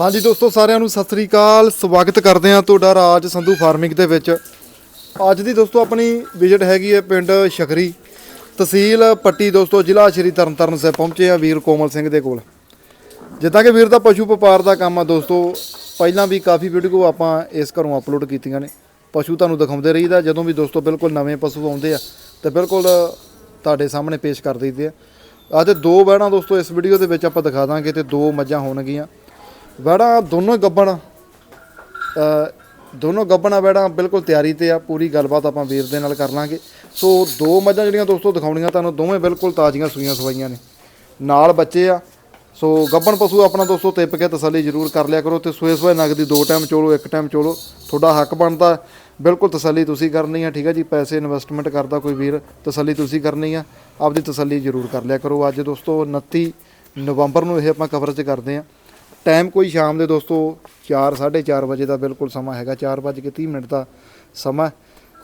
ਹਾਂਜੀ ਦੋਸਤੋ, ਸਾਰਿਆਂ ਨੂੰ ਸਤਿ ਸ੍ਰੀ ਅਕਾਲ। ਸਵਾਗਤ ਕਰਦੇ ਹਾਂ ਤੁਹਾਡਾ ਰਾਜ ਸੰਧੂ ਫਾਰਮਿੰਗ ਦੇ ਵਿੱਚ। ਅੱਜ ਦੀ ਦੋਸਤੋ, ਆਪਣੀ ਵਿਜ਼ਿਟ ਹੈਗੀ ਹੈ ਪਿੰਡ ਸ਼ਖਰੀ ਤਹਿਸੀਲ ਪੱਟੀ ਦੋਸਤੋ, ਜ਼ਿਲ੍ਹਾ ਸ਼੍ਰੀ ਤਰਨਤਾਰਨ ਸਾਹਿਬ ਪਹੁੰਚੇ ਆ ਵੀਰ ਕੋਮਲ ਸਿੰਘ ਦੇ ਕੋਲ। ਜਿੱਦਾਂ ਕਿ ਵੀਰ ਦਾ ਪਸ਼ੂ ਵਪਾਰ ਦਾ ਕੰਮ ਆ ਦੋਸਤੋ, ਪਹਿਲਾਂ ਵੀ ਕਾਫੀ ਵੀਡੀਓ ਆਪਾਂ ਇਸ ਘਰੋਂ ਅਪਲੋਡ ਕੀਤੀਆਂ ਨੇ। ਪਸ਼ੂ ਤੁਹਾਨੂੰ ਦਿਖਾਉਂਦੇ ਰਹੀਦਾ, ਜਦੋਂ ਵੀ ਦੋਸਤੋ ਬਿਲਕੁਲ ਨਵੇਂ ਪਸ਼ੂ ਆਉਂਦੇ ਆ, ਤੇ ਬਿਲਕੁਲ ਤੁਹਾਡੇ ਸਾਹਮਣੇ ਪੇਸ਼ ਕਰ ਦਈਦੇ ਆ। ਅੱਜ ਦੋ ਵੈੜਾਂ ਦੋਸਤੋ, ਇਸ ਵੀਡੀਓ ਦੇ ਵਿੱਚ ਆਪਾਂ ਦਿਖਾ ਦਾਂਗੇ ਤੇ ਦੋ ਮੱਝਾਂ ਹੋਣਗੀਆਂ। ਵੈੜਾਂ ਦੋਨੋਂ ਗੱਬਣ ਅ, ਦੋਨੋਂ ਗੱਬਣਾ ਵੈੜਾਂ ਬਿਲਕੁਲ ਤਿਆਰੀ ਤੇ ਆ ਪੂਰੀ ਗੱਲਬਾਤ ਆਪਾਂ ਵੀਰ ਦੇ ਨਾਲ ਕਰ ਲਾਂਗੇ। ਸੋ ਦੋ ਮੱਝਾਂ ਜਿਹੜੀਆਂ ਦੋਸਤੋ ਦਿਖਾਉਣੀਆਂ ਤੁਹਾਨੂੰ ਦੋਵੇਂ ਬਿਲਕੁਲ ਤਾਜ਼ੀਆਂ ਸੂਈਆਂ ਸਵਾਈਆਂ ਨੇ। ਨਾਲ ਬੱਚੇ ਆ। ਸੋ ਗੱਬਣ ਪਸ਼ੂ ਆਪਣਾ ਦੋਸਤੋ ਤਿੱਪ ਕੇ ਤਸੱਲੀ ਜ਼ਰੂਰ ਕਰ ਲਿਆ ਕਰੋ ਤੇ ਸੂਏ ਸੂਏ ਨਗਦੀ ਦੋ ਟਾਈਮ ਚੋਲੋ ਇੱਕ ਟਾਈਮ ਚੋਲੋ। ਤੁਹਾਡਾ ਹੱਕ ਬਣਦਾ। ਬਿਲਕੁਲ ਤਸੱਲੀ ਤੁਸੀਂ ਕਰਨੀ ਆ ਠੀਕ ਆ ਜੀ? ਪੈਸੇ ਇਨਵੈਸਟਮੈਂਟ ਕਰਦਾ ਕੋਈ ਵੀਰ ਤਸੱਲੀ ਤੁਸੀਂ ਕਰਨੀ ਆ। ਆਪਦੀ ਤਸੱਲੀ ਜ਼ਰੂਰ ਕਰ ਲਿਆ ਕਰੋ। ਅੱਜ ਦੋਸਤੋ 29 ਨਵੰਬਰ ਨੂੰ ਇਹ ਆਪਾਂ ਕਵਰੇਜ ਕਰਦੇ ਆ। ਟਾਈਮ ਕੋਈ ਸ਼ਾਮ ਦੇ ਦੋਸਤੋ 4 4:30 ਵਜੇ ਦਾ ਬਿਲਕੁਲ ਸਮਾਂ ਹੈਗਾ 4:30 ਮਿੰਟ ਦਾ ਸਮਾਂ।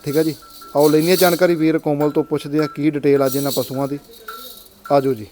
ਠੀਕ ਹੈ ਜੀ? ਆਓ ਲੈਣੀ ਹੈ ਜਾਣਕਾਰੀ ਵੀਰ ਕੋਮਲ ਤੋਂ ਪੁੱਛਦੇ ਆ ਕੀ ਡਿਟੇਲ ਅੱਜ ਇਹਨਾਂ ਪਸ਼ੂਆਂ ਦੀ। ਆਜੋ ਜੀ।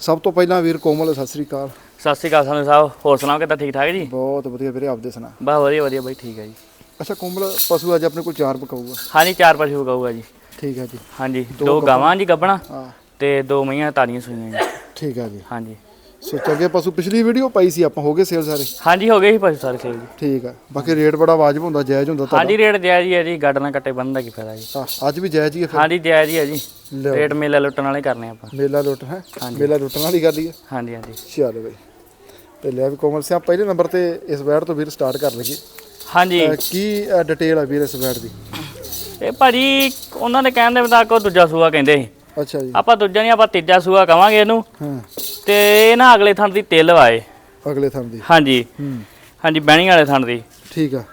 ਸਭ ਤੋਂ ਪਹਿਲਾਂ ਵੀਰ ਕੋਮਲ ਸਤਿ ਸ੍ਰੀ ਅਕਾਲ। ਸਤਿ ਸ਼੍ਰੀ ਅਕਾਲ ਸਾਨੂੰ ਸਾਹਿਬ ਹੋਰ ਸੁਣਾਓ ਕਿੱਦਾਂ ਠੀਕ ਠਾਕ ਜੀ? ਬਹੁਤ ਵਧੀਆ ਵੀਰੇ ਆਪਦੇ ਸੁਣਾ। ਬਸ ਵਧੀਆ ਵਧੀਆ ਬਾਈ ਠੀਕ ਹੈ ਜੀ। ਅੱਛਾ ਕੋਮਲ ਪਸ਼ੂ ਅੱਜ ਆਪਣੇ ਕੋਲ ਚਾਰ ਪਕਾਊਗਾ। ਹਾਂਜੀ ਚਾਰ ਪਸ਼ੂ ਗਊਗਾ ਜੀ। ਠੀਕ ਹੈ ਜੀ। ਹਾਂਜੀ ਦੋ ਗਾਵਾਂ ਜੀ ਗੱਬਣਾ ਹਾਂ। ਤੇ ਦੋ ਮਈਆਂ ਤਾਰੀਆਂ ਸੂਈਆਂ ਜੀ। ਠੀਕ ਹੈ ਜੀ। ਹਾਂਜੀ। ਸੋ ਚੰਗੇ ਪਸ਼ੂ ਪਿਛਲੀ ਵੀਡੀਓ ਪਾਈ ਸੀ ਆਪਾਂ ਹੋ ਗਏ ਸੇਲ ਸਾਰੇ? ਹਾਂਜੀ ਹੋ ਗਏ ਸੀ ਪਸ਼ੂ ਸਾਰੇ ਸੇਲ ਜੀ। ਠੀਕ ਹੈ ਬਾਕੀ ਰੇਟ ਬੜਾ ਵਾਜਬ ਹੁੰਦਾ ਜਾਇਜ਼ ਹੁੰਦਾ ਤੁਹਾਡਾ। ਹਾਂਜੀ ਰੇਟ ਜਾਇਜ਼ ਹੀ ਹੈ ਜੀ ਗੱਡ ਨਾਲ ਕੱਟੇ ਬੰਨ ਦਾ ਕੀ ਫਾਇਦਾ ਜੀ। ਅੱਜ ਵੀ ਜਾਇਜ਼ ਹੀ ਹੈ ਫਿਰ? ਹਾਂਜੀ ਜਾਇਜ਼ ਹੀ ਹੈ ਜੀ। ਲਿਓ। ਰੇਟ ਮੇਲਾ ਲੁੱਟਣ ਵਾਲੇ ਕਰਨੇ ਆਪਾਂ। ਮੇਲਾ ਲੁੱਟ ਹੈ? ਮੇਲਾ ਲੁੱਟਣ ਵਾਲੀ ਗੱਲ ਹੀ ਹੈ ਹਾਂਜੀ ਹਾਂਜੀ। ਚੱਲ ਬਈ। ਤੇ ਲੈ ਵੀ ਕੋਮਲ ਸਿਆ ਪਹਿਲੇ ਨੰਬਰ ਤੇ ਇਸ ਵੈਟ ਤੋਂ ਵੀਰ ਸਟਾਰਟ ਕਰ ਲਈਏ। ਹਾਂਜੀ। ਅਹ ਕੀ ਡਿਟੇਲ ਆ ਵੀਰ ਇਸ ਵੈਟ ਦੀ? ਇਹ ਭਾਜੀ ਉਹਨਾਂ ਦੇ ਕਹਿਣ ਦੇ ਮੁਤਾਬਕ ਉਹ ਦੂਜਾ ਸੂਆ ਕਹਿੰਦੇ ਸੀ। ਅੱਛਾ ਜੀ। ਆਪਾਂ ਦੂਜਾ ਨਹੀਂ ਆਪਾਂ ਤੀਜਾ ਸੂਆ ਕਵਾਂਗੇ ਇਹਨੂੰ। ਹਾਂ। ਤੇ ਇਹ ਨਾ ਅਗਲੇ ਥਣ ਦੀ ਤਿਲ ਵਾਏ। ਅਗਲੇ ਥਣ ਦੀ। ਹਾਂਜੀ। ਹੂੰ। ਹਾਂਜੀ ਬਹਿਣੀ ਵਾਲੇ ਥਣ ਦੀ। ਠੀਕ ਆ।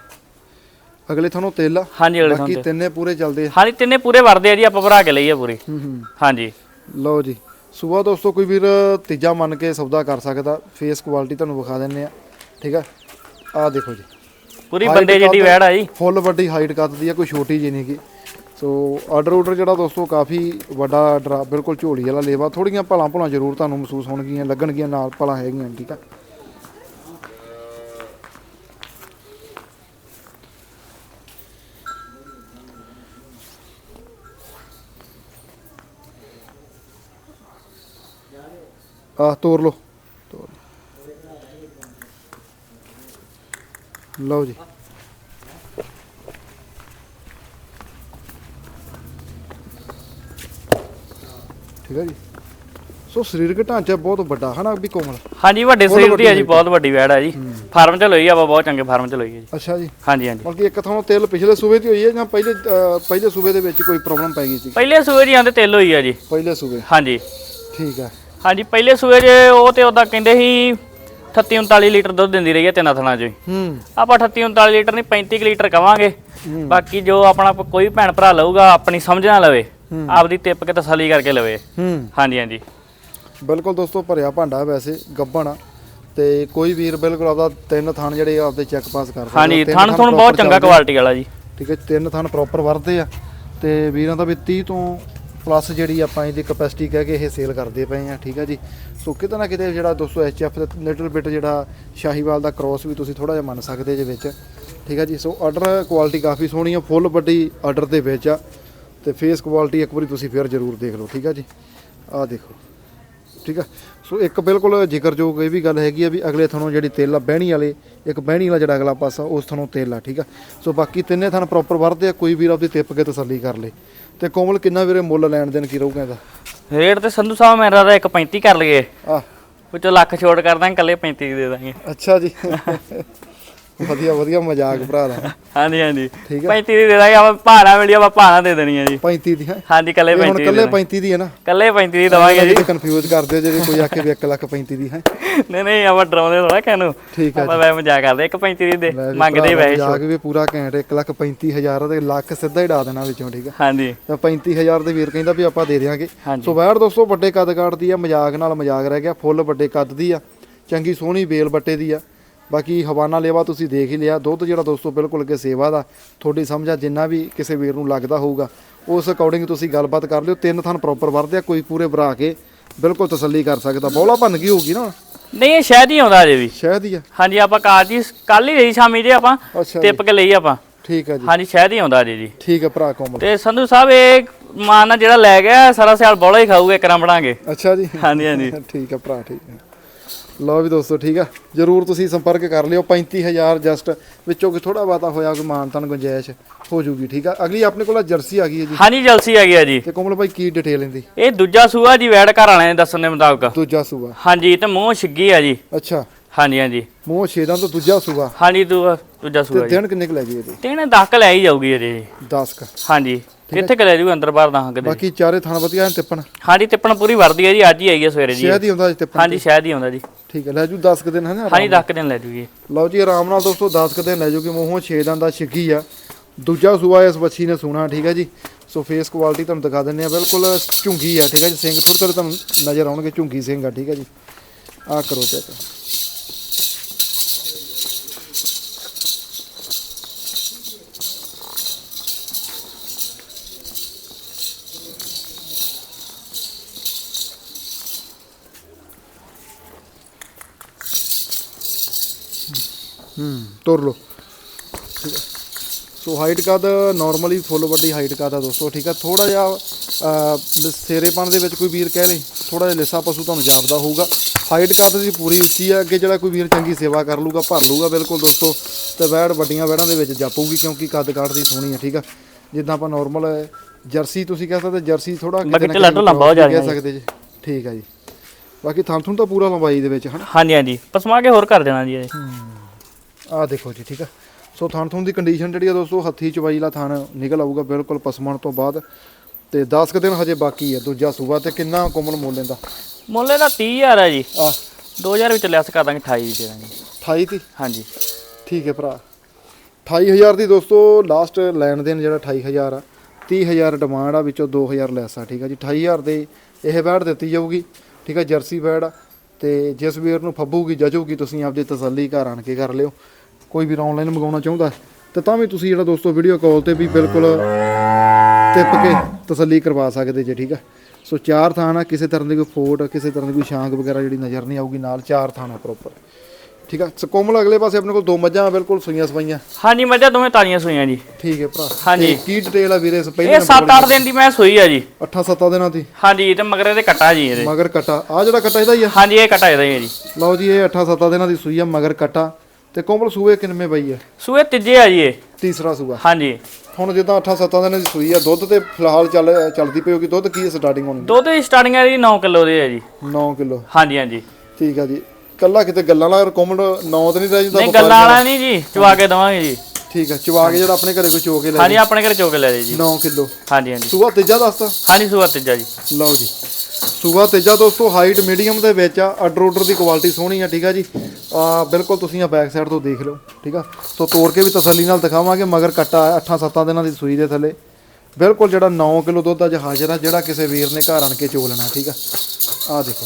ਅਗਲੇ ਥਣੋਂ ਤੇਲ ਆ। ਹਾਂਜੀ ਅਗਲੇ ਥਣ ਬਾਕੀ ਤੇ ਤਿੰਨੇ ਪੂਰੇ ਚੱਲਦੇ ਆ। ਹਾਂਜੀ ਤਿੰਨੇ ਪੂਰੇ ਵਰਦੇ ਆ ਜੀ ਆਪਾਂ ਭਰਾ ਕੇ ਲਈਏ ਪੂਰੀ। ਹੂੰ ਹੂੰ। ਹਾਂਜੀ। ਲਓ ਜੀ। ਸੂਆ ਦੋਸਤੋ ਕੋਈ ਵੀਰ ਤੀਜਾ ਮੰਨ ਕੇ ਸੌਦਾ ਕਰ ਸਕਦਾ। ਫੇਸ ਕੁਆਲਿਟੀ ਤੁਹਾਨੂੰ ਵਿਖਾ ਦਿੰਨੇ ਆ। ਠੀਕ ਆ? ਆ ਦੇਖੋ ਜੀ। ਪੂਰੀ ਬੰਦੇ ਜਿੱਡੀ ਵੈੜ ਆ ਜੀ। ਫੁੱਲ ਵੱਡੀ ਹਾਈਟ ਕੱਦ ਦੀ ਆ ਕੋਈ ਛੋਟੀ ਜੀ ਨਹੀਂ ਗੀ ਸੋ ਆਰਡਰ ਆਰਡਰ ਜਿਹੜਾ ਦੋਸਤੋ ਕਾਫੀ ਵੱਡਾ ਆਰਡਰ ਬਿਲਕੁਲ ਝੋਲੀ ਵਾਲਾ ਲੇਵਾ ਥੋੜੀਆਂ ਭਲਾਂ ਭਲਾਂ ਜ਼ਰੂਰ ਤੁਹਾਨੂੰ ਮਹਿਸੂਸ ਹੋਣਗੀਆਂ, ਲੱਗਣਗੀਆਂ ਨਾਲ ਭਲਾਂ ਹੈਗੀਆਂ, ਠੀਕ ਆ? ਆ ਤੋੜ ਲਓ। ਤੋੜ ਲਓ। ਲਓ ਜੀ। ਠੀਕ ਹੈ ਜੀ। ਸੋ ਸਰੀਰਕ ਢਾਂਚਾ ਬਹੁਤ ਵੱਡਾ ਹਨਾ ਵੀ ਕੋਮਲ? ਹਾਂਜੀ ਵੱਡੇ ਸਰੀਰ ਦੀ ਵੱਡੀ ਜੀ ਬਹੁਤ ਵੱਡੀ ਵੈੜ ਆ ਜੀ। ਫਾਰਮ ਚ ਲਈ ਆਪਾਂ ਬਹੁਤ ਚੰਗੇ ਫਾਰਮ ਚ ਲਈ ਆ ਜੀ। ਅੱਛਾ ਜੀ। ਹਾਂਜੀ ਹਾਂਜੀ। ਬਲਕਿ ਇੱਕ ਥਾਂ ਤੇਲ ਪਿਛਲੇ ਸੂਬੇ 'ਚ ਹੋਈ ਹੈ ਜਾਂ ਪਹਿਲੇ ਪਹਿਲੇ ਸੂਬੇ ਦੇ ਵਿੱਚ ਕੋਈ ਪ੍ਰੋਬਲਮ ਪੈ ਗਈ ਸੀ? ਪਹਿਲੇ ਸੂਏ ਜੀ ਆਂਦੇ ਤਿਲ ਹੋਈ ਆ ਜੀ। ਪਹਿਲੇ ਸੂਬੇ। ਹਾਂਜੀ। ਠੀਕ ਹੈ ਹਾਂਜੀ ਪਹਿਲੇ ਸੂਏ ਜੇ ਉਹ ਤੇ ਉਹਦਾ ਕਹਿੰਦੇ ਸੀ 38 39 ਲੀਟਰ ਦੁੱਧ ਦਿੰਦੀ ਰਹੀ ਹੈ ਤਿੰਨਾਂ ਥਣਾ ਚ। ਹੀ। ਹੂੰ ਆਪਾਂ 38 39 ਲੀਟਰ ਨਹੀਂ 35 ਕੁ ਲੀਟਰ ਕਵਾਂਗੇ। ਬਾਕੀ ਜੋ ਆਪਣਾ ਕੋਈ ਭੈਣ ਭਰਾ ਲਊਗਾ ਆਪਣੀ ਸਮਝ ਨਾਲ ਲਵੇ। ਆਪਦੀ ਟਿੱਪ ਕੇ ਤਸੱਲੀ ਕਰਕੇ ਲਵੇ। ਹੂੰ। ਹਾਂਜੀ ਹਾਂਜੀ। ਬਿਲਕੁਲ ਦੋਸਤੋ ਭਰਿਆ ਭਾਂਡਾ ਵੈਸੇ ਗੱਬਣ ਆ। ਤੇ ਕੋਈ ਵੀਰ ਬਿਲਕੁਲ ਆਪਦਾ ਤਿੰਨ ਥਾਨ ਜਿਹੜੇ ਆ ਆਪਦੇ ਚੈੱਕ ਪਾਸ ਕਰ ਸਕਦਾ ਹਾਂਜੀ ਥਣ ਥਣ ਬਹੁਤ ਚੰਗਾ ਆ। ਕੁਆਲਿਟੀ ਵਾਲਾ ਜੀ। ਠੀਕ ਹੈ ਤਿੰਨ ਥਾਨ ਪ੍ਰੋਪਰ ਵਰਤੇ ਆ। ਤੇ ਵੀਰਾਂ ਦਾ ਵੀ 30 ਤੋਂ ਪਲੱਸ ਜਿਹੜੀ ਆਪਾਂ ਇਹਦੀ ਕਪੈਸਿਟੀ ਕਹਿ ਕੇ ਇਹ ਸੇਲ ਕਰਦੇ ਪਏ ਆ ਠੀਕ ਹੈ ਜੀ। ਸੋ ਕਿਤੇ ਨਾ ਕਿਤੇ ਜਿਹੜਾ ਦੋਸਤੋ ਐਚਐਫ ਦਾ ਲਿਟਲ ਬਿਟ ਜਿਹੜਾ ਸ਼ਾਹੀਵਾਲ ਦਾ ਕ੍ਰੋਸ ਵੀ ਤੁਸੀਂ ਥੋੜਾ ਜਿਹਾ ਮੰਨ ਸਕਦੇ ਜੇ ਵਿੱਚ। ਠੀਕ ਹੈ ਜੀ ਸੋ ਆਰਡਰ ਕੁਆਲਿਟੀ ਕਾਫੀ ਸੋਹਣੀ ਆ ਫੁੱਲ ਵੱਡੀ ਆਰਡਰ ਦੇ ਵਿੱਚ ਆ। ਤੇ ਫੇਸ ਕੁਆਲਿਟੀ ਇੱਕ ਵਾਰੀ ਤੁਸੀਂ ਫਿਰ ਜ਼ਰੂਰ ਦੇਖ ਲਓ ਠੀਕ ਹੈ ਜੀ? ਆਹ ਦੇਖੋ ਠੀਕ ਆ? ਸੋ ਇੱਕ ਬਿਲਕੁਲ ਜ਼ਿਕਰਯੋਗ ਇਹ ਵੀ ਗੱਲ ਹੈਗੀ ਆ ਵੀ ਅਗਲੇ ਥਣੋਂ ਜਿਹੜੀ ਤੇਲ ਆ ਬਹਿਣੀ ਵਾਲੇ ਇੱਕ ਬਹਿਣੀ ਵਾਲਾ ਜਿਹੜਾ ਅਗਲਾ ਪਾਸਾ ਉਸ ਥਣੋਂ ਤੇਲ ਆ ਠੀਕ ਆ? ਸੋ ਬਾਕੀ ਤਿੰਨੇ ਥਣ ਪ੍ਰੋਪਰ ਵਰਦੇ ਆ ਕੋਈ ਵੀਰ ਆਪਦੀ ਤਿੱਪ ਕੇ ਤਸੱਲੀ ਕਰ ਲੇ। ਤੇ ਕੋਮਲ ਕਿੰਨਾ ਵੀਰੇ ਮੁੱਲ ਲੈਣ ਦੇਣ ਕੀ ਰਹੂਗਾ ਇਹਦਾ? ਰੇਟ ਤੇ ਸੰਧੂ ਸਾਹਿਬ ਮੇਰਾ ਦਾ 1.35 ਕਰ ਲਈਏ। ਆ ਵਿੱਚੋਂ ਲੱਖ ਛੋੜ ਕਰ ਦਾਂਗੇ ਕੱਲੇ 35 ਦੇ ਦਾਂਗੇ। ਅੱਛਾ ਜੀ। ਵਧੀਆ ਵਧੀਆ ਮਜ਼ਾਕ ਭਰਾ ਦਾ। ਹਾਂਜੀ ਹਾਂਜੀ। ਠੀਕ 35 ਦੀ ਦੇ ਦਾਂਗੇ ਆਪਾਂ ਭਾਣਾ ਮਿਲੀ ਆਪਾਂ ਭਾਣਾ ਦੇ ਦੇਣੀ ਹੈ ਜੀ। 35 ਦੀ ਹੈ? ਹਾਂਜੀ ਕੱਲੇ ਇਹ ਹੁਣ 35 ਕੱਲੇ 35 ਦੀ ਹੈ ਨਾ? ਕੱਲੇ 35 ਦੀ ਦਵਾਂਗੇ ਜੀ। ਕਨਫਿਊਜ਼ ਕਰਦੇ ਹੋ ਜਿਹੜੇ ਕੋਈ ਆਖੇ ਵੀ 1 ਲੱਖ 35 ਦੀ ਹੈ? ਨਹੀਂ ਨਹੀਂ ਆਪਾਂ ਡਰਾਉਂਦੇ ਥੋੜਾ ਕਿਹਨੂੰ ਠੀਕ ਹੈ ਆਪਾਂ ਵੈ ਮਜ਼ਾਕ ਕਰਦੇ 1.35 ਦੀ ਦੇ ਲੈ ਵੀ ਮੰਗਦੇ ਵੈਸੇ ਮਜ਼ਾਕ ਵੀ ਪੂਰਾ ਘੈਂਟ 1 ਲੱਖ 35 ਹਜ਼ਾਰ ਤੇ ਲੱਖ ਸਿੱਧਾ ਹੀ ਡਾ ਦੇਣਾ ਵਿੱਚੋਂ ਠੀਕ ਆ? ਹਾਂਜੀ। ਤਾਂ 35000 ਦੇ ਵੀਰ ਕਹਿੰਦਾ ਵੀ ਆਪਾਂ ਦੇ ਹਾਂਜੀ। ਸੋ ਵੈੜ ਦੋਸਤੋ ਵੱਡੇ ਕੱਦ ਦੀ ਆ ਮਜ਼ਾਕ ਨਾਲ ਮਜ਼ਾਕ ਰਹਿ ਗਿਆ ਫੁੱਲ ਵੱਡੇ ਕੱਦ ਦੀ ਆ। ਚੰਗੀ ਸੋਹਣੀ ਬੇਲ ਬੱਟੇ ਦੀ ਆ। ਬਾਕੀ ਹਵਾਨਾ ਲੇਵਾ ਤੁਸੀਂ ਦੇਖ ਹੀ ਲਿਆ ਦੁੱਧ ਜਿਹੜਾ ਦੋਸਤੋ ਬਿਲਕੁਲ ਅੱਗੇ ਸੇਵਾ ਦਾ ਤੁਹਾਡੀ ਸਮਝਾ ਜਿੰਨਾ ਵੀ ਕਿਸੇ ਵੀਰ ਨੂੰ ਲੱਗਦਾ ਹੋਊਗਾ ਉਸ ਅਕੋਰਡਿੰਗ ਤੁਸੀਂ ਗੱਲਬਾਤ ਕਰ ਲਿਓ ਤਿੰਨ ਥਣ ਪ੍ਰੋਪਰ ਵਰਦੇ ਆ ਕੋਈ ਪੂਰੇ ਭਰਾ ਕੇ ਬਿਲਕੁਲ ਤਸੱਲੀ ਕਰ ਸਕਦਾ। ਬੌਲਾ ਭੰਨ ਗਈ ਹੋਊਗੀ ਨਾ ਨਹੀਂ ਇਹ ਸ਼ਾਇਦ ਹੀ ਆਉਂਦਾ ਅਜੇ ਵੀ। ਸ਼ਾਇਦ ਹੀ ਆ? ਹਾਂਜੀ ਆਪਾਂ ਕਾਰ ਜੀ ਕੱਲ ਹੀ ਲਈ ਸ਼ਾਮੀ ਜੇ ਆਪਾਂ ਅੱਛਾ ਟਿਪ ਕੇ ਲਈ ਆਪਾਂ। ਠੀਕ ਆ ਜੀ। ਹਾਂਜੀ ਸ਼ਾਇਦ ਹੀ ਆਉਂਦਾ ਜੀ ਜੀ। ਠੀਕ ਆ ਭਰਾ ਕੋਮਲ। ਤੇ ਸੰਧੂ ਸਾਹਿਬ ਇਹ ਮਾਨ ਜਿਹੜਾ ਲੈ ਗਿਆ ਸਾਰਾ ਸਿਆਲ ਬੋਲਾ ਹੀ ਖਾਊਗਾ ਇੱਕ ਰਾਂ ਬਣਾਗੇ ਅੱਛਾ ਜੀ। ਹਾਂਜੀ ਹਾਂਜੀ। ਠੀਕ ਆ ਭਰਾ ਠੀਕ ਆ। ਲਓ ਵੀ ਦੋਸਤੋ ਠੀਕ ਆ। ਜਰੂਰ ਤੁਸੀਂ ਸੰਪਰਕ ਕਰ ਲਿਓ। 35000 ਜਸਟ ਵਿੱਚੋਂ ਕਿ ਥੋੜਾ ਬਾਤਾ ਹੋਇਆ ਕੋਈ ਮਾਨਤਨ ਗੁੰਜਾਇਸ਼ ਹੋ ਜੂਗੀ ਠੀਕ ਆ। ਅਗਲੀ ਆਪਣੇ ਕੋਲ ਜਰਸੀ ਆ ਗਈ ਹੈ ਜੀ। ਹਾਂਜੀ ਜਲਸੀ ਆ ਗਿਆ ਜੀ। ਤੇ ਕੋਮਲ ਭਾਈ ਕੀ ਡਿਟੇਲ ਇਹਦੀ ਇਹ ਦੂਜਾ ਸੂਆ ਜੀ ਵੈੜ ਘਰ ਵਾਲਿਆਂ ਦੇ ਦੱਸਣ ਦੇ ਮੁਤਾਬਕ। ਦੂਜਾ ਸੂਆ। ਹਾਂਜੀ ਤੇ ਮੂੰਹ ਛਿੱਗੀ ਆ ਜੀ। ਅੱਛਾ। ਹਾਂਜੀ ਹਾਂਜੀ। ਮੂੰਹ ਛੇਦਾਂ ਤੋਂ ਦੂਜਾ ਸੂਆ। ਹਾਂਜੀ ਦੂ- ਦੂਜਾ ਤੇ ਸੂਆ ਜੀ। ਦਿਨ ਕਿੰਨੇ ਕੁ ਲੈ ਗਏ ਇਹਦੇ? ਤੇ ਇਹਨੇ ਦੱਕ ਲੈ ਹੀ ਜਾਊਗੀ ਇਹਦੇ। ਜੀ 10 ਕ। ਹਾਂਜੀ। ਕਿੱਥੇ ਕੁ ਲੈ ਜੂ ਅੰਦਰ ਬਾਹਰ ਦਾ ਹੰਗ ਦੇ ਬਾਕੀ ਚਾਰੇ ਥਣ ਵਧੀਆ ਐਨ ਤਿੱਪਣ? ਹਾਂਜੀ ਤਿੱਪਣ ਪੂਰੀ ਵਰਦੀ ਹੈ ਜੀ ਅੱਜ ਹੀ ਆਈ ਹੈ ਸਵੇਰੇ ਜੀ। ਸ਼ਾਇਦ ਹੀ ਹੁੰਦਾ ਅੱਜ ਤਿੱਪਣ ਹਾਂਜੀ ਸ਼ਾਇਦ ਹੀ ਆਉਂਦਾ ਜੀ। ਠੀਕ ਹੈ ਲੈ ਜੂ 10 ਕ ਦਿਨ ਹੈ ਨਾ ਹਾਂਜੀ ਦੱਕ ਦਿਨ ਲੈ ਜੂਗੀ। ਲਓ ਜੀ ਆਰਾਮ ਨਾਲ ਦੋਸਤੋ 10 ਕ ਦਿਨ ਲੈ ਜੂਗੀ ਮੂੰਹੋਂ ਛੇਦਾਂ ਦਾ ਛਿੱਗੀ ਆ। ਦੂਜਾ ਸੂਆ ਇਸ ਬੱਚੀ ਨੇ ਸੋਣਾ ਠੀਕ ਹੈ ਜੀ। ਸੋ ਫੇਸ ਕੁਆਲਿਟੀ ਤੁਹਾਨੂੰ ਦਿਖਾ ਦਿੰਨੇ ਆ ਬਿਲਕੁਲ ਝੁੰਗੀ ਆ ਠੀਕ ਹੈ ਜੀ। ਸਿੰਘ ਥੋੜੇ ਥੋੜੇ ਤੁਹਾਨੂੰ ਨਜ਼ਰ ਆਉਣਗੇ ਝੁੰਗੀ ਸਿੰਘ ਆ ਠੀਕ ਹੈ ਜੀ। ਆ ਕਰੋ ਚੈੱਕ ਹੂੰ। ਤੁਰ ਲਓ। ਠੀਕ ਹੈ ਸੋ ਹਾਈਟ ਕਦ ਨਾਰਮਲੀ ਫੁੱਲ ਵੱਡੀ ਹਾਈਟ ਕਦ ਆ ਦੋਸਤੋ ਠੀਕ ਆ? ਥੋੜਾ ਜਿਹਾ ਸੇਰੇਪਣ ਦੇ ਵਿੱਚ ਕੋਈ ਵੀਰ ਕਹਿ ਲੇ ਥੋੜਾ ਜਿਹਾ ਲਿੱਸਾ ਪਸ਼ੂ ਤੁਹਾਨੂੰ ਜਾਪਦਾ ਹੋਊਗਾ। ਹਾਈਟ ਕਦ ਦੀ ਪੂਰੀ ਉੱਚੀ ਆ ਅੱਗੇ ਜਿਹੜਾ ਕੋਈ ਵੀਰ ਚੰਗੀ ਸੇਵਾ ਕਰ ਲੂਗਾ ਭਰ ਲੂਗਾ ਬਿਲਕੁਲ ਦੋਸਤੋ ਤੇ ਵੈੜ ਵੱਡੀਆਂ ਵੈੜਾਂ ਦੇ ਵਿੱਚ ਜਾਪੂਗੀ ਕਿਉਂਕਿ ਕੱਦ ਕਾਠ ਦੀ ਸੋਹਣੀ ਆ ਠੀਕ ਆ? ਜਿੱਦਾਂ ਆਪਾਂ ਨਾਰਮਲ ਜਰਸੀ ਤੁਸੀਂ ਕਹਿ ਸਕਦੇ ਜਰਸੀ ਥੋੜਾ ਬਾਕੀ ਢਿੱਲਾ ਢੁੱਲਾ ਬਹੁਤ ਜ਼ਿਆਦਾ ਕਹਿ। ਸਕਦੇ ਜੀ। ਠੀਕ ਆ ਜੀ। ਬਾਕੀ ਥਣ ਥੁਣ ਤਾਂ ਪੂਰਾ ਲੰਬਾਈ ਦੇ ਵਿੱਚ ਹਨਾ? ਹਾਂਜੀ ਹਾਂਜੀ। ਪਸਮਾ ਕੇ ਹੋਰ ਕਰ ਦੇਣਾ ਜੀ ਇਹ। ਆਹ ਦੇਖੋ ਜੀ ਠੀਕ ਆ। ਸੋ ਥਣ ਥਣ ਦੀ ਕੰਡੀਸ਼ਨ ਜਿਹੜੀ ਆ ਦੋਸਤੋ ਹੱਥੀ ਚਵਾਈ ਲਾ ਥਣ ਨਿਕਲ ਆਊਗਾ ਬਿਲਕੁਲ ਪਸਮਣ ਤੋਂ ਬਾਅਦ। ਤੇ 10 ਕੁ ਦਿਨ ਹਜੇ ਬਾਕੀ ਆ ਦੂਜਾ ਸੂਆ ਤੇ ਕਿੰਨਾ ਕੋਮਲ ਮੁੱਲ ਲੈਂਦਾ ਮੁੱਲ ਇਹਦਾ 30000 ਹੈ ਜੀ। ਆ 2000 ਵਿੱਚ ਲੈਸ ਕਰ ਦਾਂਗੇ 28 ਦੀ ਦੇ ਦਾਂਗੇ। 28 ਤੀ ਹਾਂਜੀ। ਠੀਕ ਹੈ ਭਰਾ। 28000 ਦੀ ਦੋਸਤੋ ਲਾਸਟ ਲੈਣ ਦੇਣ ਜਿਹੜਾ 28000 ਆ 30000 ਡਿਮਾਂਡ ਆ ਵਿੱਚੋਂ 2000 ਲੈਸ ਆ ਠੀਕ ਆ ਜੀ। 28000 ਦੇ ਇਹ ਬੈੜ ਦਿੱਤੀ ਜਾਊਗੀ ਠੀਕ ਆ ਜਰਸੀ ਆ। ਤੇ ਜਿਸ ਵੀਰ ਨੂੰ ਫੱਬੂਗੀ ਜਜੂਗੀ ਤੁਸੀਂ ਆਪਦੀ ਤਸੱਲੀ ਘਰ ਆਣ ਕੇ ਕਰ ਲਿਓ। ਕੋਈ ਵੀ ਆਨਲਾਈਨ ਮੰਗਾਉਣਾ ਚਾਹੁੰਦਾ ਤੇ ਤਾਂ ਵੀ ਤੁਸੀਂ ਜਿਹੜਾ ਦੋਸਤੋ ਵੀਡੀਓ ਕਾਲ ਤੇ ਵੀ ਬਿਲਕੁਲ ਟਿਪ ਕੇ ਤਸੱਲੀ ਕਰਵਾ ਸਕਦੇ ਜੇ ਠੀਕ ਆ? ਸੋ ਚਾਰ ਥਾਂ ਆ ਕਿਸੇ ਤਰ੍ਹਾਂ ਦੀ ਕੋਈ ਫੋਟ ਕਿਸੇ ਤਰ੍ਹਾਂ ਦੀ ਕੋਈ ਸ਼ਾਂਕ ਵਗੈਰਾ ਜਿਹੜੀ ਨਜ਼ਰ ਨਹੀਂ ਆਊਗੀ ਨਾਲ ਚਾਰ ਥਾਂ ਆ ਪ੍ਰੋਪਰ ਠੀਕ ਆ? ਸੋ ਕੋਮਲ ਅਗਲੇ ਪਾਸੇ ਆਪਣੇ ਕੋਲ ਦੋ ਮੱਝਾਂ ਬਿਲਕੁਲ ਸੂਈਆਂ ਸਵਾਈਆਂ ਹਾਂਜੀ ਮੱਝਾਂ ਦੋਵੇਂ ਤਾਜ਼ੀਆਂ ਸੂਈਆਂ ਜੀ। ਠੀਕ ਹੈ ਭਰਾ। ਹਾਂਜੀ। ਕੀ ਡਿਟੇਲ ਆ ਵੀਰੇ ਇਸ ਪਹਿਲੇ ਇਹ 7-8 ਦਿਨ ਦੀ ਮੈਂ ਸੂਈ ਆ ਜੀ। 8-7 ਦਿਨਾਂ ਦੀ? ਹਾਂਜੀ ਤੇ ਮਗਰ ਇਹਦੇ ਕਟਾ ਜੀ ਇਹਦੇ। ਮਗਰ ਕਟਾ। ਆ ਜਿਹੜਾ ਕਟਾ ਇਹਦਾ ਹੀ ਆ? ਹਾਂਜੀ ਇਹ ਕਟਾ ਇਹਦਾ ਹੀ ਹੈ ਜੀ। ਲਓ ਜੀ ਇਹ 8-7 ਦਿਨਾਂ ਦੀ ਸੂਈ ਆ ਮਗਰ ਕਟਾ। ਤੇ ਕੋਮਲ ਸੂਏ ਕਿੰਨੇ ਪਈ ਆ? ਸੂਏ ਤੀਜੇ ਆ ਜੀ ਇਹ। ਤੀਸਰਾ ਸੂਆ। ਹਾਂਜੀ। ਹੁਣ ਜਿੱਦਾਂ 8-7 ਦਿਨਾਂ ਦੀ ਸੂਈ ਆ ਦੁੱਧ ਤੇ ਫਿਲਹਾਲ ਚੱਲ ਚੱਲਦੀ ਪਈ ਹੋਗੀ ਦੁੱਧ ਕੀ ਸਟਾਰਟਿੰਗ ਹੋਣੀ? ਦੁੱਧ ਦੀ ਸਟਾਰਟਿੰਗ ਹੈ ਜੀ 9 ਕਿਲੋ ਦੇ ਹੈ ਜੀ। 9 ਕਿਲੋ। ਹਾਂਜੀ ਹਾਂਜੀ। ਠੀਕ ਆ ਜੀ। ਕੱਲਾ ਕਿਤੇ ਗੱਲਾਂ ਨਾਲ ਕੋਮਲ 9 ਤੇ ਨਹੀਂ ਰਹਿ ਜਾਂਦਾ ਨਹੀਂ ਗੱਲਾਂ ਵਾਲਾ ਨਹੀਂ ਜੀ ਚਵਾ ਕੇ ਦਵਾਂਗੇ ਜੀ। ਠੀਕ ਆ ਚਵਾ ਕੇ ਜਿਹੜਾ ਆਪਣੇ ਘਰੇ ਕੋਈ ਚੋ ਕੇ ਲੈ ਹਾਂਜੀ ਆਪਣੇ ਘਰ ਚੋਕੇ ਲੈ ਜੀ। 9 ਕਿਲੋ। ਹਾਂਜੀ ਹਾਂਜੀ। ਸੂਆ ਤੀਜਾ ਦੱਸਤਾ ਹਾਂਜੀ ਸੂਆ ਤੀਜਾ ਜੀ। ਲਓ ਜੀ। ਸੂਆ ਤੇਜਾ ਦੋਸਤੋ ਹਾਈਟ ਮੀਡੀਅਮ ਦੇ ਵਿੱਚ ਆ ਆਰਡਰ ਆਰਡਰ ਦੀ ਕੁਆਲਿਟੀ ਸੋਹਣੀ ਆ, ਠੀਕ ਆ ਜੀ। ਆ, ਬਿਲਕੁਲ ਤੁਸੀਂ ਆ ਬੈਕ ਸਾਈਡ ਤੋਂ ਦੇਖ ਲਓ, ਠੀਕ ਆ। ਸੋ ਤੋੜ ਕੇ ਵੀ ਤਸੱਲੀ ਨਾਲ ਦਿਖਾਵਾਂਗੇ, ਮਗਰ ਕੱਟਾ 8-7 ਦਿਨਾਂ ਦੀ ਸੂਈ ਦੇ ਥੱਲੇ। ਬਿਲਕੁਲ ਜਿਹੜਾ 9 ਕਿਲੋ ਦੁੱਧ ਅੱਜ ਹਾਜ਼ਰ ਆ, ਜਿਹੜਾ ਕਿਸੇ ਵੀਰ ਨੇ ਘਰ ਆਣ ਕੇ ਚੋ ਲੈਣਾ, ਠੀਕ ਆ। ਆ ਦੇਖੋ।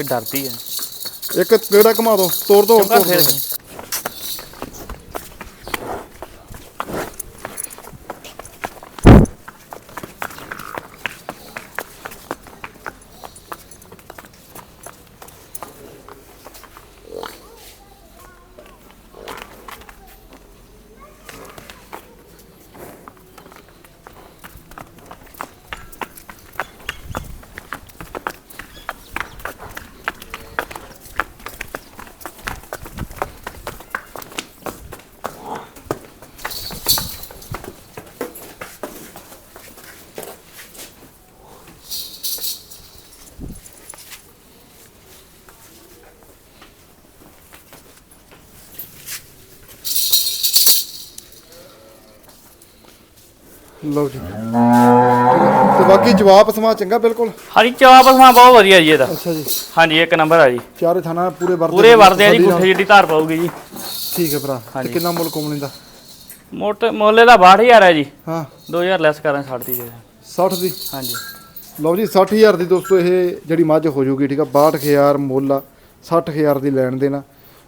ਕੋਈ ਡਰਦੀ ਹੈ। ਇੱਕ ਕਿਹੜਾ ਘੁਮਾ ਦੋ ਤੋੜ ਦੋ ਚੁੱਪ ਕਰ ਫਿਰ। ਲਓ ਜੀ। ਆ। ਤੇ ਬਾਕੀ ਜਵਾਬ ਸਮਾ ਚੰਗਾ ਬਿਲਕੁਲ? ਹਾਂਜੀ ਚਵਾ ਪਸਮਾ ਬਹੁਤ ਵਧੀਆ ਜੀ ਇਹਦਾ। ਅੱਛਾ ਜੀ। ਹਾਂਜੀ ਇੱਕ ਨੰਬਰ ਆ ਜੀ। ਚਾਰੇ ਥਾਣਾ ਪੂਰੇ ਵਰਦੇ ਪੂਰੇ ਵਰਦੇ ਆ ਜੀ ਗੁੱਠੇ ਜਿੱਡੀ ਧਾਰ ਪਾਉਗੀ ਜੀ। ਠੀਕ ਹੈ ਭਰਾ। ਤੇ ਹਾਂਜੀ। ਕਿੰਨਾ ਮੁੱਲ ਕੋਮਲ ਦਾ? ਮੋਟ ਮੁੱਲੇ ਦਾ 62000 ਹੈ ਜੀ। ਹਾਂ। 2000 ਲੈਸ ਕਰਾਂ 60 ਦੀ ਦੇ ਦਾਂਗੇ। 60 ਦੀ? ਹਾਂਜੀ। ਲਓ ਜੀ 60000 ਦੀ ਦੋਸਤੋ ਇਹ ਜਿਹੜੀ ਮੱਝ ਹੋ ਜੂਗੀ ਠੀਕ ਆ 62000 ਮੁੱਲ ਆ 60000 ਦੀ ਲੈਣ ਦੇਣਾ।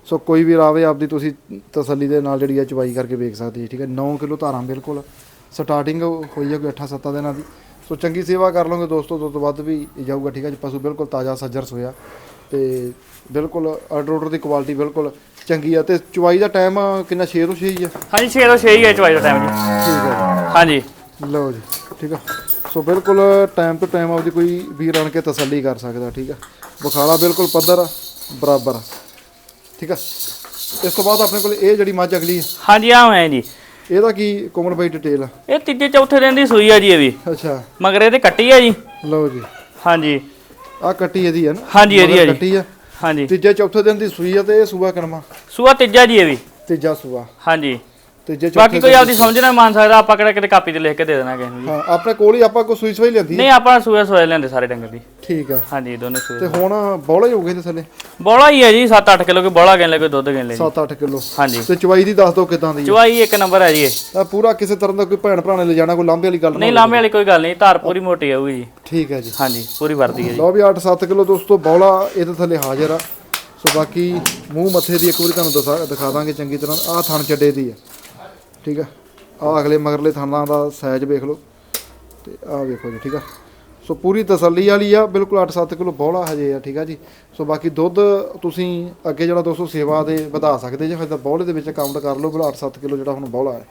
ਸੋ ਕੋਈ ਵੀ ਰਾਵੇ ਆਪਦੀ ਤੁਸੀਂ ਤਸੱਲੀ ਦੇ ਨਾਲ ਜਿਹੜੀ ਆ ਚਵਾਈ ਕਰਕੇ ਵੇਖ ਸਕਦੇ ਜੀ ਠੀਕ ਹੈ 9 ਕਿਲੋ ਧਾਰਾਂ ਬਿਲਕੁਲ। ਸਟਾਰਟਿੰਗ ਹੋਈ ਹੈ ਕੋਈ 8-7 ਦਿਨਾਂ ਦੀ। ਸੋ ਚੰਗੀ ਸੇਵਾ ਕਰ ਲਓਗੇ ਦੋਸਤੋ ਤੋਂ ਵੱਧ ਵੀ ਜਾਊਗਾ ਠੀਕ ਹੈ ਜੀ? ਪਸ਼ੂ ਬਿਲਕੁਲ ਤਾਜ਼ਾ ਸੱਜਰ ਸੋਇਆ। ਤੇ ਬਿਲਕੁਲ ਆਰਡਰ ਆਰਡਰ ਦੀ ਕੁਆਲਿਟੀ ਬਿਲਕੁਲ ਚੰਗੀ ਆ। ਤੇ ਚਵਾਈ ਦਾ ਟਾਈਮ ਕਿੰਨਾ 6 ਤੋਂ 6 ਹੀ ਆ? ਹਾਂਜੀ 6 ਤੋਂ 6 ਹੀ ਹੈ ਚਵਾਈ ਦਾ ਟਾਈਮ ਜੀ। ਠੀਕ ਹੈ ਹਾਂਜੀ। ਲਓ ਜੀ ਠੀਕ ਆ। ਸੋ ਬਿਲਕੁਲ ਟਾਈਮ ਤੋਂ ਟਾਈਮ ਆਪਦੀ ਕੋਈ ਵੀਰ ਆਣ ਕੇ ਤਸੱਲੀ ਕਰ ਸਕਦਾ ਠੀਕ ਆ? ਬੁਖਾਰਾ ਬਿਲਕੁਲ ਪੱਧਰ ਬਰਾਬਰ। ਠੀਕ ਆ? ਇਸ ਤੋਂ ਬਾਅਦ ਆਪਣੇ ਕੋਲ ਇਹ ਜਿਹੜੀ ਮੱਝ ਅਗਲੀ ਹਾਂਜੀ ਆ ਹੋਇਆ ਜੀ। ਇਹਦਾ ਕੀ ਕੋਮਲ ਬਾਈ ਡਿਟੇਲ ਆ? ਇਹ ਤੀਜੇ ਚੌਥੇ ਦਿਨ ਦੀ ਸੂਈ ਆ ਜੀ ਇਹ ਵੀ। ਅੱਛਾ। ਮਗਰ ਇਹਦੇ ਕੱਟੀ ਆ ਜੀ। ਲਓ ਜੀ। ਹਾਂਜੀ। ਆ ਕੱਟੀ ਇਹਦੀ ਆ ਨਾ? ਹਾਂਜੀ ਇਹਦੀ ਆ ਜੀ। ਕੱਟੀ ਆ। ਹਾਂਜੀ। ਤੀਜੇ ਚੌਥੇ ਦਿਨ ਦੀ ਸੂਈ ਆ ਤੇ ਇਹ ਸੂਆ ਕਨਮਾ ਸੂਆ ਤੀਜਾ ਜੀ ਇਹ ਵੀ। ਤੀਜਾ ਸੂਆ। ਹਾਂਜੀ। ਤੀਜੇ ਬਾਕੀ ਚੌਥੇ ਕੋਈ ਆਪਦੀ ਸਮਝ ਨਾ ਮੰਨ ਸਕਦਾ ਆਪਾਂ ਕਿਹੜਾ ਕਿਤੇ ਕਾਪੀ ਤੇ ਲਿਖ ਕੇ ਦੇ ਦੇਣਾ ਕਿਸੇ ਨੂੰ ਜੀ। ਹਾਂ ਆਪਣੇ ਕੋਲ ਹੀ ਆਪਾਂ ਕੋ ਸੂਈ ਸਵਾਈ ਲੈਂਦੀ ਨਹੀਂ ਆਪਾਂ ਸੂਆ ਸੋਏ ਲੈਂਦੇ ਸਾਰੇ ਡੰਗਰ ਦੀ। ਠੀਕ ਆ। ਹਾਂਜੀ ਦੋਨੇ ਤੇ ਸੂਏ ਹੁਣ ਬੌਲੇ ਹੀ ਹੋ ਗਏ ਤੇ ਥੱਲੇ? ਬੋਲਾ ਹੀ ਹੈ ਜੀ 7-8 ਕਿਲੋ ਕੋਈ ਬੋਲਾ ਗਿਣ ਲੈ ਕੋਈ ਦੁੱਧ ਗਿਣ ਲੈ ਜੀ। 7-8 ਕਿਲੋ। ਹਾਂਜੀ। ਤੇ ਚਵਾਈ ਦੀ ਦੱਸ ਦਿਓ ਕਿਦਾਂ ਦੀ ਆ ਚਵਾਈ ਇੱਕ ਨੰਬਰ ਹੈ ਜੀ ਇਹ। ਆ ਪੂਰਾ ਕਿਸੇ ਤਰ੍ਹਾਂ ਦਾ ਕੋਈ ਭੈਣ ਭਰਾ ਨੇ ਲੈ ਜਾਣਾ ਕੋਈ ਲਾਂਭੇ ਵਾਲੀ ਗੱਲ ਨਹੀਂ ਲਾਂਬੇ ਵਾਲੀ ਕੋਈ ਗੱਲ ਨਹੀਂ ਧਾਰ ਪੂਰੀ ਮੋਟੀ ਆਊਗੀ ਜੀ। ਠੀਕ ਹੈ ਜੀ। ਹਾਂਜੀ ਪੂਰੀ ਵਰਦੀ ਹੈ ਜੀ। ਲਓ ਵੀ 8-7 ਕਿਲੋ ਦੋਸਤੋ ਬੌਲਾ ਇਹਦੇ ਥੱਲੇ ਹਾਜ਼ਰ ਆ। ਸੋ ਬਾਕੀ ਮੂੰਹ ਮੱਥੇ ਦੀ ਇੱਕ ਵਾਰੀ ਤੁਹਾਨੂੰ ਦਿਖਾ ਦਿਖਾ ਦਾਂਗੇ ਚੰਗੀ ਤਰ੍ਹਾਂ। ਆਹ ਥਣ ਚੱਡੇ ਦੀ ਆ ਠੀਕ ਆ? ਆਹ ਅਗਲੇ ਮਗਰਲੇ ਥਣਾਂ ਦਾ ਸਾਈਜ਼ ਵੇਖ ਲਓ ਤੇ ਆਹ ਵੇਖੋ ਜੀ, ਠੀਕ ਆ? ਸੋ ਪੂਰੀ ਤਸੱਲੀ ਵਾਲੀ ਆ, ਬਿਲਕੁਲ 8-7 ਕਿਲੋ ਬੌਲਾ ਹਜੇ ਆ, ਠੀਕ ਆ ਜੀ? ਸੋ ਬਾਕੀ ਦੁੱਧ ਤੁਸੀਂ ਅੱਗੇ ਜਿਹੜਾ ਦੋਸਤੋ ਸੇਵਾ ਦੇ ਵਧਾ ਸਕਦੇ ਜੇ, ਫਿਰ ਤਾਂ ਬੌਲੇ ਦੇ ਵਿੱਚ ਕਾਊਂਟ ਕਰ ਲਓ ਬਿਲ 8-7 ਕਿਲੋ ਜਿਹੜਾ ਹੁਣ ਬੌਲਾ ਹੈ।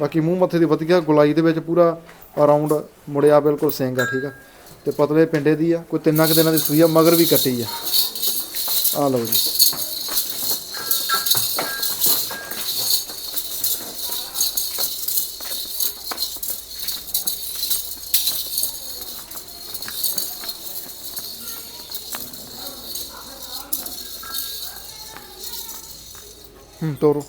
ਬਾਕੀ ਮੂੰਹ ਮੱਥੇ ਦੀ ਵਧੀਆ ਗੁਲਾਈ ਦੇ ਵਿੱਚ ਪੂਰਾ ਅਰਾਊਂਡ ਮੁੜਿਆ ਬਿਲਕੁਲ ਸਿੰਘ ਆ, ਠੀਕ ਆ? ਤੇ ਪਤਲੇ ਪਿੰਡੇ ਦੀ ਆ, ਕੋਈ ਤਿੰਨਾਂ ਕੁ ਦਿਨਾਂ ਦੀ ਸੂਈ ਆ, ਮਗਰ ਵੀ ਕੱਟੀ ਆ। ਆ ਲਓ ਜੀ। ਹੂੰ ਤੋਰੋ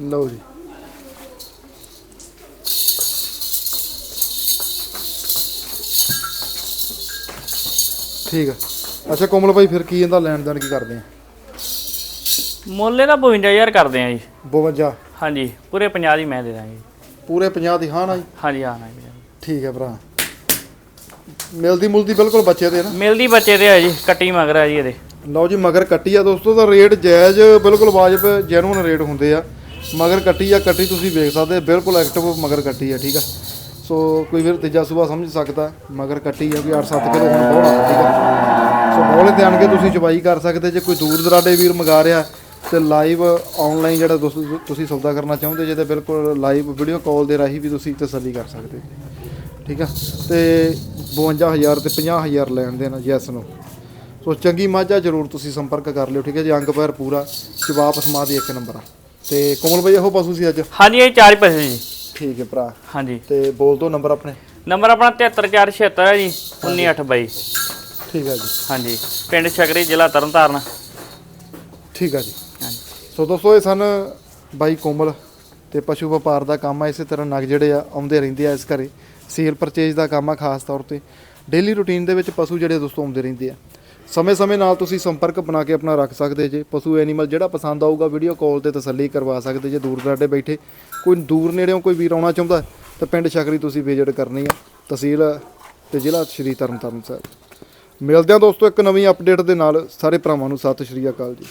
ਲਓ ਠੀਕ ਆ। ਅੱਛਾ ਕੋਮਲ ਭਾਈ ਫਿਰ ਕੀ ਇਹਦਾ ਲੈਣ ਦੇਣ ਕੀ ਕਰਦੇ ਆ? ਮੁੱਲੇ ਦਾ 52000 ਕਰਦੇ ਆ ਜੀ। 52 ਹਾਂਜੀ ਪੂਰੇ 50 ਦੀ ਮੈਂ ਦੇ ਦਾਂਗੇ। ਪੂਰੇ 50 ਦੀ ਹਾਂ ਨਾ ਜੀ? ਹਾਂਜੀ ਹਾਂ ਨਾ ਜੀ ਠੀਕ ਹੈ ਭਰਾ। ਮਿਲਦੀ ਮੁਲਦੀ ਬਿਲਕੁਲ ਬੱਚੇ ਦੇ ਨਾ? ਮਿਲਦੀ ਬੱਚੇ ਤੇ ਆ ਜੀ ਕੱਟੀ ਮਗਰ ਆ ਜੀ ਇਹਦੇ। ਲਓ ਜੀ ਮਗਰ ਕੱਟੀ ਆ ਦੋਸਤੋ ਦਾ ਰੇਟ ਜਾਇਜ਼ ਬਿਲਕੁਲ ਵਾਜਬ ਜੈਨੂਨ ਰੇਟ ਹੁੰਦੇ ਆ। ਮਗਰ ਕੱਟੀ ਆ ਕੱਟੀ ਤੁਸੀਂ ਵੇਖ ਸਕਦੇ ਬਿਲਕੁਲ ਐਕਟਿਵ ਮਗਰ ਕੱਟੀ ਆ ਠੀਕ ਆ। ਸੋ ਕੋਈ ਵੀਰ ਤੀਜਾ ਸੂਬਾ ਸਮਝ ਸਕਦਾ, ਮਗਰ ਕੱਟੀ ਆ ਵੀ 8-7 ਕਿਲੋ ਹੁਣ ਬਹੁਣਾ ਠੀਕ ਆ। ਸੋ ਬੋਲੇ ਤੇ ਆਣ ਕੇ ਤੁਸੀਂ ਚਬਾਈ ਕਰ ਸਕਦੇ, ਜੇ ਕੋਈ ਦੂਰ ਦਰਾਡੇ ਵੀਰ ਮੰਗਾ ਰਿਹਾ, ਤੇ ਲਾਈਵ ਆਨਲਾਈਨ ਜਿਹੜਾ ਦੋਸਤੋ ਤੁਸੀਂ ਸੌਦਾ ਕਰਨਾ ਚਾਹੁੰਦੇ ਜੇ ਤੇ ਬਿਲਕੁਲ ਲਾਈਵ ਵੀਡੀਓ ਕਾਲ ਦੇ ਰਾਹੀਂ ਵੀ ਤੁਸੀਂ ਤਸੱਲੀ ਕਰ ਸਕਦੇ, ਠੀਕ ਆ। ਤੇ 52000 ਤੇ 50000 ਲੈਣ ਦੇਣਾ ਯੈਸ ਨੂੰ ਸੋ ਚੰਗੀ ਮਾਝਾ ਜ਼ਰੂਰ ਤੁਸੀਂ ਸੰਪਰਕ ਕਰ ਲਿਓ, ਠੀਕ ਹੈ ਜੀ, ਅੰਗ ਪੈਰ ਪੂਰਾ, ਜਵਾਬ ਸਮਾ ਦੀ ਇੱਕ ਨੰਬਰ ਆ। ਤੇ ਕੋਮਲ ਬਾਈ, ਇਹੋ ਪਸ਼ੂ ਸੀ ਅੱਜ? ਹਾਂਜੀ, ਇਹ ਚਾਰ ਹੀ ਪੈਸੇ ਜੀ। ਠੀਕ ਹੈ ਭਰਾ। ਹਾਂਜੀ। ਤੇ ਬੋਲ ਦੋ ਨੰਬਰ ਆਪਣੇ। ਨੰਬਰ ਆਪਣਾ 73476 ਹੈ ਜੀ 19822 ਠੀਕ ਹੈ ਜੀ। ਹਾਂਜੀ ਪਿੰਡ ਸ਼ਕਰੀ ਜ਼ਿਲ੍ਹਾ ਤਰਨਤਾਰਨ। ਠੀਕ ਹੈ ਜੀ। ਹਾਂਜੀ। ਸੋ ਦੋਸਤੋ ਇਹ ਸਨ ਬਾਈ ਕੋਮਲ ਤੇ ਪਸ਼ੂ ਵਪਾਰ ਦਾ ਕੰਮ ਆ। ਇਸੇ ਤਰ੍ਹਾਂ ਨਗ ਜਿਹੜੇ ਆ ਆਉਂਦੇ ਰਹਿੰਦੇ ਆ ਇਸ ਘਰੇ। ਸੇਲ ਪਰਚੇਜ ਦਾ ਕੰਮ ਆ ਖਾਸ ਤੌਰ ਤੇ। ਡੇਲੀ ਰੂਟੀਨ ਦੇ ਵਿੱਚ ਪਸ਼ੂ ਜਿਹੜੇ ਦੋਸਤੋ ਆਉਂਦੇ ਰਹਿੰਦੇ ਆ। ਸਮੇਂ-ਸਮੇਂ ਨਾਲ ਤੁਸੀਂ ਸੰਪਰਕ ਬਣਾ ਕੇ ਆਪਣਾ ਰੱਖ ਸਕਦੇ ਜੇ। ਪਸ਼ੂ ਐਨੀਮਲ ਜਿਹੜਾ ਪਸੰਦ ਆਊਗਾ ਵੀਡੀਓ ਕਾਲ ਤੇ ਤਸੱਲੀ ਕਰਵਾ ਸਕਦੇ ਜੇ, ਦੂਰ ਦਰਾਡੇ ਬੈਠੇ। ਕੋਈ ਦੂਰ ਨੇੜਿਓਂ ਕੋਈ ਵੀਰ ਆਉਣਾ ਚਾਹੁੰਦਾ, ਤਾਂ ਪਿੰਡ ਸ਼ਕਰੀ ਤੁਸੀਂ ਵਿਜ਼ਿਟ ਕਰਨੀ ਆ। ਤਹਿਸੀਲ ਤੇ ਜ਼ਿਲ੍ਹਾ ਸ਼੍ਰੀ ਤਰਨਤਾਰਨ ਸਾਹਿਬ। ਮਿਲਦੇ ਹਾਂ ਦੋਸਤੋ ਇੱਕ ਨਵੀਂ ਅਪਡੇਟ ਦੇ ਨਾਲ। ਸਾਰੇ ਭਰਾਵਾਂ ਨੂੰ ਸਤਿ ਸ਼੍ਰੀ ਅਕਾਲ ਜੀ।